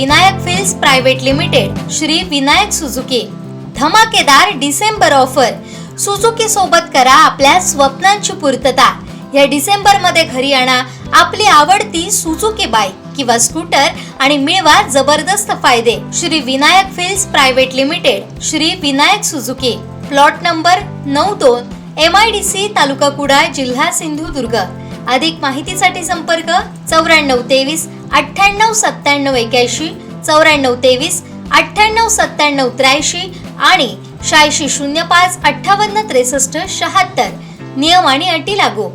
Vinayak fills private limited Shri Vinayak Suzuki. धमाकेदार December offer. Suzuki सोबत करा आपल्या स्वप्नांची पूर्तता. या डिसेंबरमध्ये घरी आणा आपली आवडती सुझुकी बाईक किंवा स्कूटर आणि मिळवा जबरदस्त फायदे. Shri Vinayak fills private limited Shri Vinayak Suzuki. Plot number नऊ दोन M I D C taluka Kudal जिल्हा सिंधुदुर्ग. अधिक माहितीसाठी संपर्क चौऱ्याण्णव तेवीस अठ्ठ्याण्णव सत्त्याण्णव एक्याऐंशी चौऱ्याण्णव तेवीस अठ्ठ्याण्णव सत्त्याण्णव त्र्याऐंशी आणि शहाऐंशी शून्य पाच अठ्ठावन्न त्रेसष्ट शहात्तर. नियम आणि अटी लागू.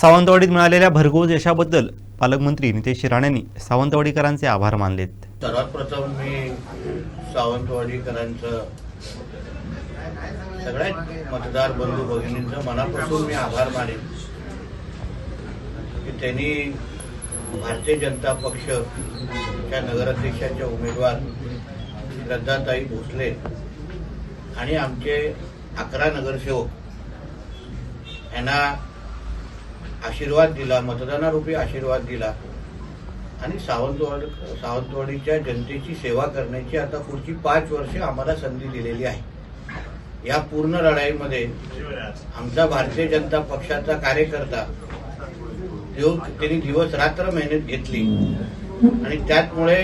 सावंतवाडीत मिळालेल्या भरघोस यशाबद्दल पालकमंत्री नितेश राणेंनी सावंतवाडीकरांचे आभार मानलेत. सर्वात प्रथम मी सावंतवाडीकरांचं सगळ्यात मतदार बंधू भगिनींचं मनापासून मी आभार मानेन. की त्यांनी भारतीय जनता पक्षच्या नगराध्यक्षाच्या उमेदवार श्रद्धाताई भोसले आणि आमचे अकरा नगरसेवक यांना आशीर्वाद दिला मतदानारूपी आशीर्वाद दिला आणि सावंतवाड सावंतवाडीच्या जनतेची सेवा करण्याची आता पुढची पाच वर्षे आम्हाला संधी दिलेली आहे. या पूर्ण लढाईमध्ये आमचा भारतीय जनता पक्षाचा कार्यकर्ता जो त्यांनी दिवस रात्र मेहनत घेतली. आणि त्याचमुळे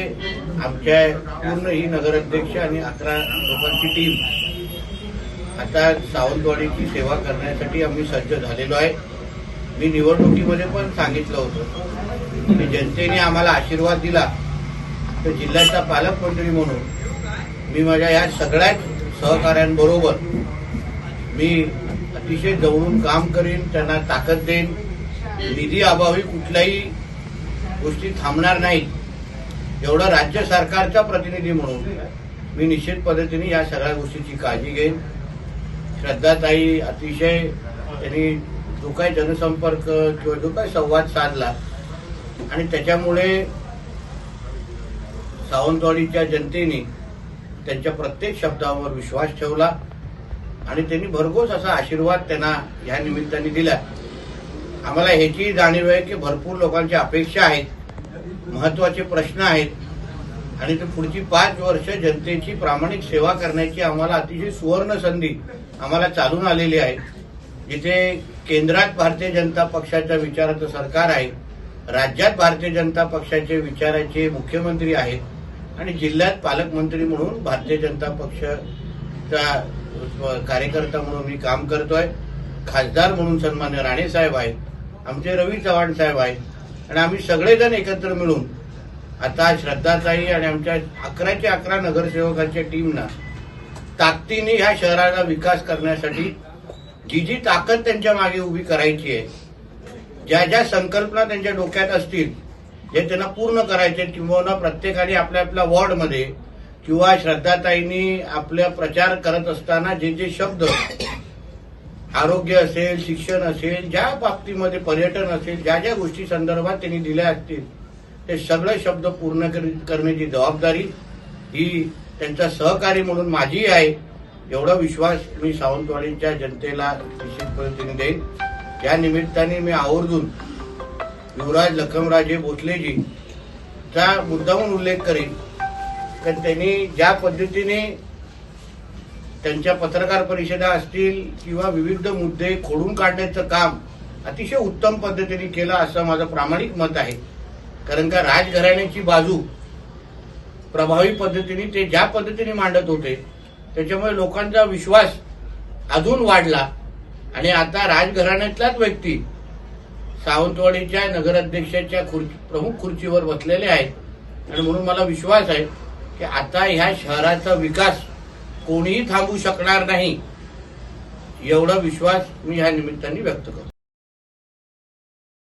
आमच्या पूर्ण ही नगराध्यक्ष आणि अकरा लोकांची टीम आता सावंतवाडीची सेवा करण्यासाठी आम्ही सज्ज झालेलो आहे. मी निवडणुकीमध्ये पण सांगितलं होतं की जनतेने आम्हाला आशीर्वाद दिला. तर जिल्ह्याचा पालकमंत्री म्हणून मी माझ्या या सगळ्याच सहकाऱ्यांबरोबर मी अतिशय जवळून काम करीन त्यांना ताकद देईन. निधी अभावी कुठल्याही गोष्टी थांबणार नाहीत. एवढं राज्य सरकारचा प्रतिनिधी म्हणून मी निश्चित पद्धतीने या सगळ्या गोष्टीची काळजी घेईन. श्रद्धाताई अतिशय त्यांनी जो काही जनसंपर्क किंवा जो काही संवाद साधला आणि त्याच्यामुळे सावंतवाडीच्या जनतेने त्यांच्या प्रत्येक शब्दावर विश्वास ठेवला आणि त्यांनी भरघोस असा आशीर्वाद त्यांना या निमित्ताने दिला. आम्हाला ह्याची जाणीव आहे की भरपूर लोकांच्या अपेक्षा आहेत महत्त्वाचे प्रश्न आहेत आणि ते पुढची पाच वर्ष जनतेची प्रामाणिक सेवा करण्याची आम्हाला अतिशय सुवर्ण संधी आम्हाला चालून आलेली आहे. जिथे केंद्रात भारतीय जनता पक्षाच्या विचाराचं सरकार आहे राज्यात भारतीय जनता पक्षाचे विचाराचे मुख्यमंत्री आहेत आणि जिल्ह्यात पालकमंत्री म्हणून भारतीय जनता पक्षाचा कार्यकर्ता म्हणून मी काम करतोय खासदार म्हणून सन्मान्य राणे साहेब आहेत. आमचे रवी चव्हाण साहेब आहेत. आणि आम्ही सगळेजण एकत्र मिळून आता श्रद्धाताई आणि आमच्या अकराचे अकरा नगरसेवकांच्या टीमना ताकदीने ह्या शहराचा विकास करण्यासाठी जी जी ताकद त्यांच्या मागे उभी करायची आहे ज्या ज्या संकल्पना त्यांच्या डोक्यात असतील जे त्यांना पूर्ण करायचे किंवा प्रत्येकाने आपल्या आपल्या वॉर्डमध्ये किंवा श्रद्धाताईंनी आपल्या प्रचार करत असताना जे जे शब्द आरोग्य असेल शिक्षण असेल ज्या बाबतीमध्ये पर्यटन असेल ज्या ज्या गोष्टी संदर्भात त्यांनी दिल्या असतील ते सगळे शब्द पूर्ण करण्याची जबाबदारी ही त्यांचा सहकारी म्हणून माझी आहे. एवढा विश्वास मी सावंतवाडीच्या जनतेला निश्चित पद्धतीने देईन. या निमित्ताने मी आवर्जून युवराज लखमराजे भोसलेजी चा मुद्दाहून उल्लेख करीन. कारण त्यांनी ज्या पद्धतीने त्यांच्या पत्रकार परिषदा असतील किंवा विविध मुद्दे खोडून काढण्याचं काम अतिशय उत्तम पद्धतीने केलं असं माझं प्रामाणिक मत आहे. कारण का राजघराण्याची बाजू प्रभावी पद्धतीने ते ज्या पद्धतीने मांडत होते त्याच्यामुळे लोकांचा विश्वास अजून वाढला. आणि आता राजघराण्यातलाच व्यक्ती सावंतवाडीच्या नगराध्यक्षाच्या खुर्ची प्रमुख खुर्चीवर बसलेले आहेत. आणि म्हणून मला विश्वास आहे की आता ह्या शहराचा विकास कोणीही थांबू शकणार नाही. एवढा विश्वास मी ह्या निमित्ताने व्यक्त करतो.